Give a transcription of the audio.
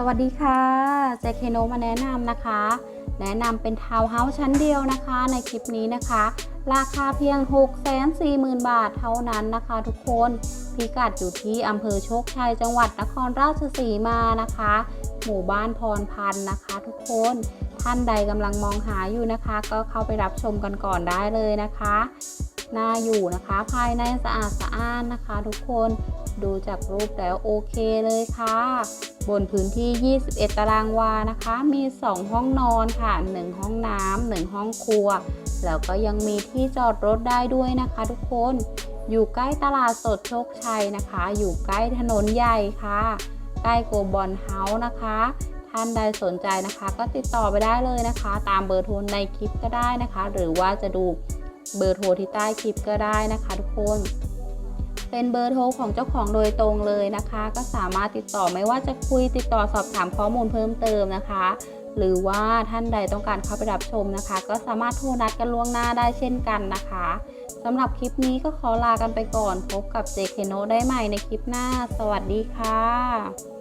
สวัสดีค่ะเจเคโนมาแนะนำนะคะ แนะนำเป็นทาวน์เฮาส์ชั้นเดียวนะคะ ในคลิปนี้นะคะ ราคาเพียง 640,000 บาทเท่านั้นนะคะ ทุกคนพิกัดอยู่ที่อำเภอโชคชัยจังหวัดนครราชสีมานะคะ หมู่บ้านพรพันธ์นะคะ ทุกคนท่านใดกำลังมองหาอยู่นะคะ ก็เข้าไปรับชมกันก่อนได้เลยนะคะน่าอยู่นะคะ ภายในสะอาดสะอ้านนะคะ ทุกคน ดูจากรูปแล้วโอเคเลยค่ะ บนพื้นที่ 21 ตารางวานะคะ มี 2 ห้องนอนค่ะ 1 ห้องน้ำ1ห้องครัว แล้วก็ยังมีที่จอดรถได้ด้วยนะคะทุกคน อยู่ใกล้ตลาดสดโชคชัยนะคะ อยู่ใกล้ถนนใหญ่ค่ะ ใกล้โกบอลเฮาส์นะคะท่านใดสนใจนะคะ ก็ติดต่อไปได้เลยนะคะ ตามเบอร์โทรในคลิปก็ได้นะคะ หรือว่าจะดูเบอร์โทรที่ใต้คลิปก็ได้นะคะ ทุกคน เป็นเบอร์โทรของเจ้าของโดยตรงเลยนะคะ ก็สามารถติดต่อไม่ว่าจะคุยติดต่อสอบถามข้อมูลเพิ่มเติมนะคะ หรือว่าท่านใดต้องการเข้าไปรับชมนะคะ ก็สามารถโทรนัดกันล่วงหน้าได้เช่นกันนะคะสำหรับคลิปนี้ก็ขอลากันไปก่อน พบกับเจเคโนได้ใหม่ในคลิปหน้า สวัสดีค่ะ